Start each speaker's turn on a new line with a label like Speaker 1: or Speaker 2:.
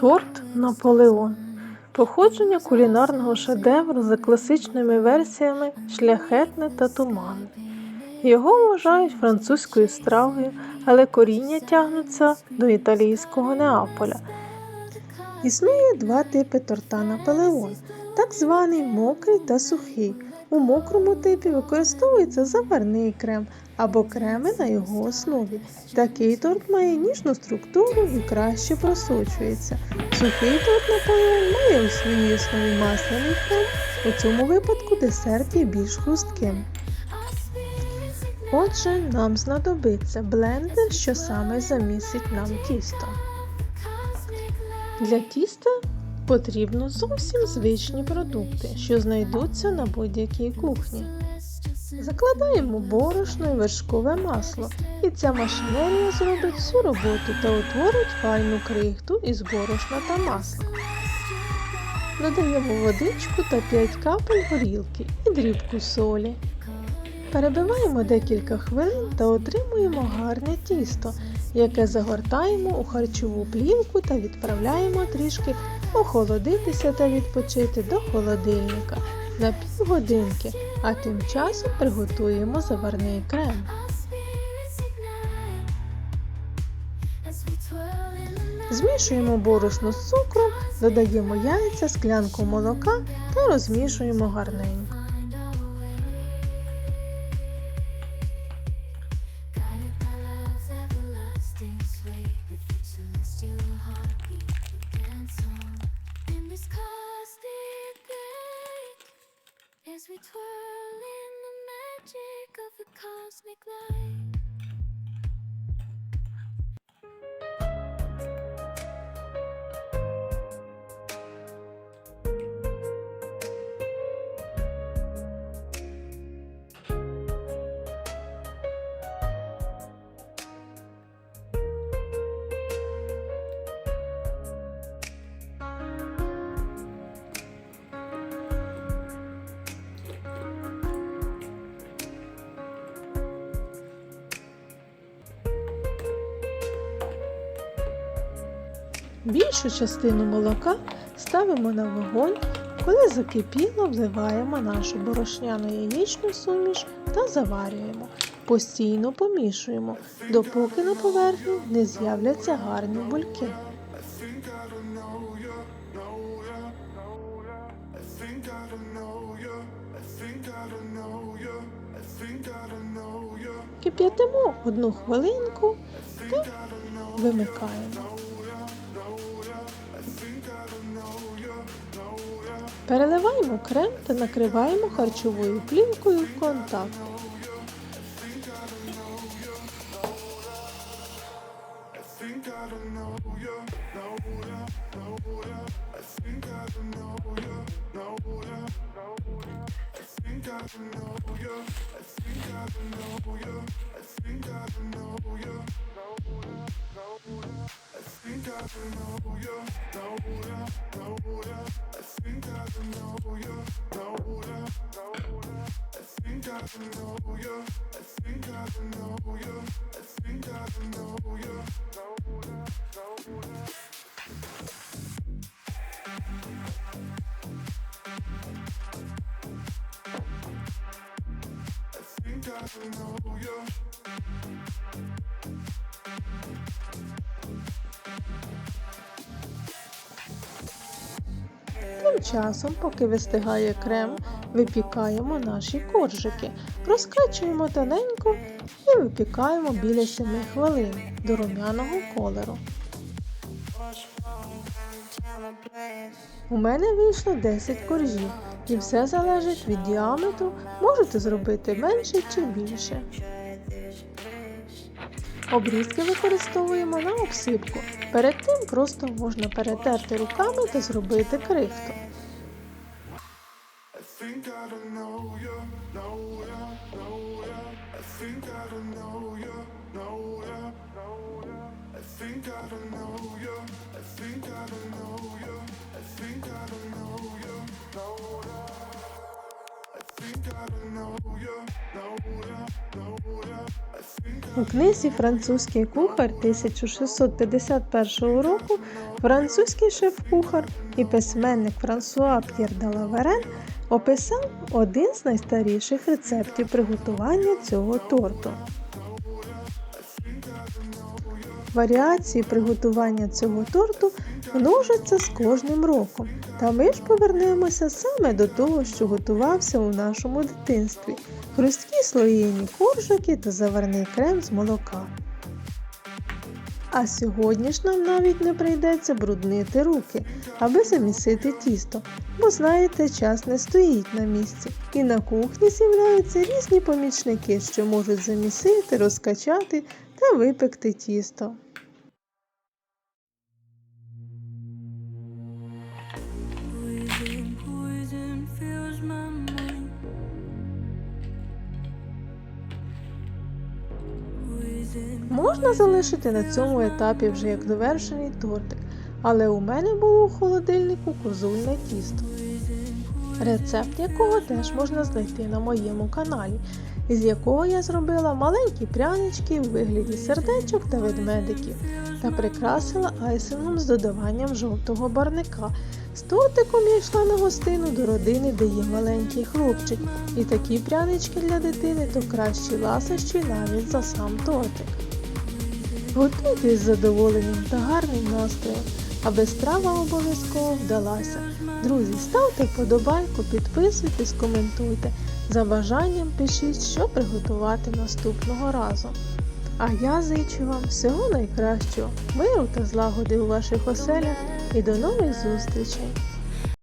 Speaker 1: Торт Наполеон. Походження кулінарного шедевру за класичними версіями шляхетне та туманне. Його вважають французькою стравою, але коріння тягнуться до італійського Неаполя. Існує два типи торта Наполеон, так званий мокрий та сухий. У мокрому типі використовується заварний крем або креми на його основі. Такий торт має ніжну структуру і краще просочується. Сухий торт Наполеон має у своїй основі масляний крем, у цьому випадку десерт є більш хрустким. Отже, нам знадобиться блендер, що саме замісить нам тісто. Для тіста потрібно зовсім звичні продукти, що знайдуться на будь-якій кухні. Закладаємо борошно і вершкове масло, і ця машинерія зробить всю роботу та утворить файну крихту із борошна та масла. Додаємо водичку та 5 капель горілки і дрібку солі. Перебиваємо декілька хвилин та отримуємо гарне тісто, яке загортаємо у харчову плівку та відправляємо трішки охолодитися та відпочити до холодильника на півгодинки, а тим часом приготуємо заварний крем. Змішуємо борошно з цукром, додаємо яйця, склянку молока та розмішуємо гарненько.
Speaker 2: We twirl in the magic of the cosmic light.
Speaker 1: Більшу частину молока ставимо на вогонь, коли закипіло, вливаємо нашу борошняну яєчну суміш та заварюємо. Постійно помішуємо, допоки на поверхні не з'являться гарні бульки. Кип'ятимо одну хвилинку та вимикаємо. Переливаємо крем та накриваємо харчовою плівкою в контакт. I think I know you, know you. I think I know you, know you. I think I know you, I think I know you, I think I know you, know you. I think I know you. Тим часом, поки вистигає крем, випікаємо наші коржики. Розкачуємо тоненько і випікаємо біля 7 хвилин до рум'яного кольору. У мене вийшло 10 коржів, і все залежить від діаметру. Можете зробити менше чи більше. Обрізки використовуємо на обсипку. Перед тим просто можна перетерти руками та зробити крихту. I think I know you, У книзі Французький кухар 1651 року французький шеф-кухар і письменник Франсуа П'єр де Лаверен описав один з найстаріших рецептів приготування цього торту. Варіації приготування цього торту множаться з кожним роком, та ми ж повернемося саме до того, що готувався у нашому дитинстві: хрусткі слоєні коржики та заварний крем з молока. А сьогодні ж нам навіть не прийдеться бруднити руки, аби замісити тісто, бо знаєте, час не стоїть на місці, і на кухні з'являються різні помічники, що можуть замісити, розкачати та випекти тісто. Можна залишити на цьому етапі вже як довершений тортик, але у мене було у холодильнику козульне тісто, рецепт якого теж можна знайти на моєму каналі, із якого я зробила маленькі прянички у вигляді сердечок та ведмедиків та прикрасила айсингом з додаванням жовтого барника. З тортиком я йшла на гостину до родини, де є маленький хлопчик, і такі прянички для дитини то кращі ласощі навіть за сам тортик. Готуйте з задоволенням та гарним настроєм, аби страва обов'язково вдалася. Друзі, ставте вподобайку, підписуйтесь, коментуйте. За бажанням пишіть, що приготувати наступного разу. А я зичу вам всього найкращого, миру та злагоди у ваших оселях і до нових зустрічей!